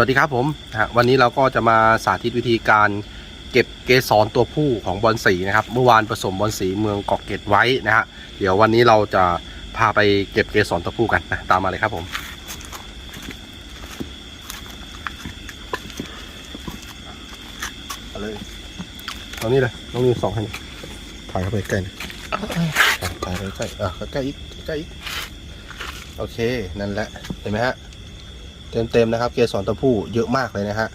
วัสดีครับผมฮะวันนี้เราก็จะมาสาธิตวิธีการเก็บเกสรตัวผู้ของบอลสีนะครับ เมื่อวานผสมบอลสีเมืองเกาะเกร็ดไว้นะฮะเดี๋ยววันนี้เราจะพาไปเก็บเกสรตัวผู้กันนะตามมาเลยครับผมเอาเลยตรงนี้เลยน้องนิวสองให้หน่อยถ่ายเข้าไปใกล้นะถ่ายไปใกล้อะใกล้อีกใกล้อีกโอเคนั่นแหละเห็นไหมฮะ เต็มๆนะครับ เกสรตัวผู้เยอะมากเลยนะฮะ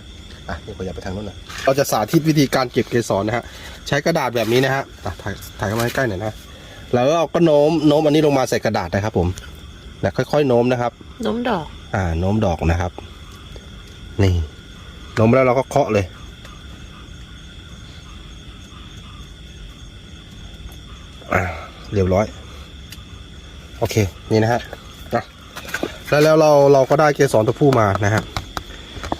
อะนี่ขออย่าไปทางนู้นหน่อยเราจะสาธิตวิธีการเก็บเกสรนะฮะใช้กระดาษแบบนี้นะฮะอะถ่ายถ่ายเข้ามาใกล้ๆหน่อยนะแล้วเราก็โน้มโน้มอันนี้ลงมาใส่กระดาษนะครับผมนะค่อยๆโน้มนะครับน้มดอก อ่าโน้มดอกนะครับ นี่โน้มแล้วเราก็เคาะเลยอ่าเรียบร้อย โอเค นี่นะฮะอะ แล้วแล้วเราเราก็ได้เกสรตัวผู้มานะฮะ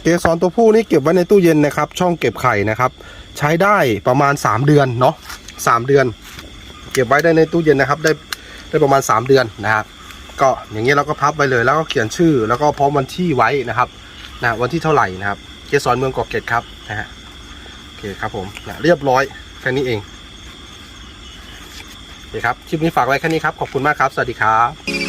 เกสรตัวผู้นี่เก็บไว้ในตู้เย็นนะครับ ช่องเก็บไข่นะครับ ใช้ได้ประมาณ 3 เดือนเนาะสามเดือน เก็บไว้ได้ในตู้เย็นนะครับ ได้ได้ประมาณ 3 เดือนนะครับก็อย่างนี้ยเราก็พับไว้เลยแล้วก็เขียนชื่อ แล้วก็พร้อมวันที่ไว้นะครับนะวันที่เท่าไหร่นะครับ เกสรเมืองเกาะเกร็ดครับนะฮะโอเคครับผมนะเรียบร้อยแค่นี้เองโอเคครับคลิปนี้ฝากไว้แค่นี้ครับขอบคุณมากครับ สวัสดีครับ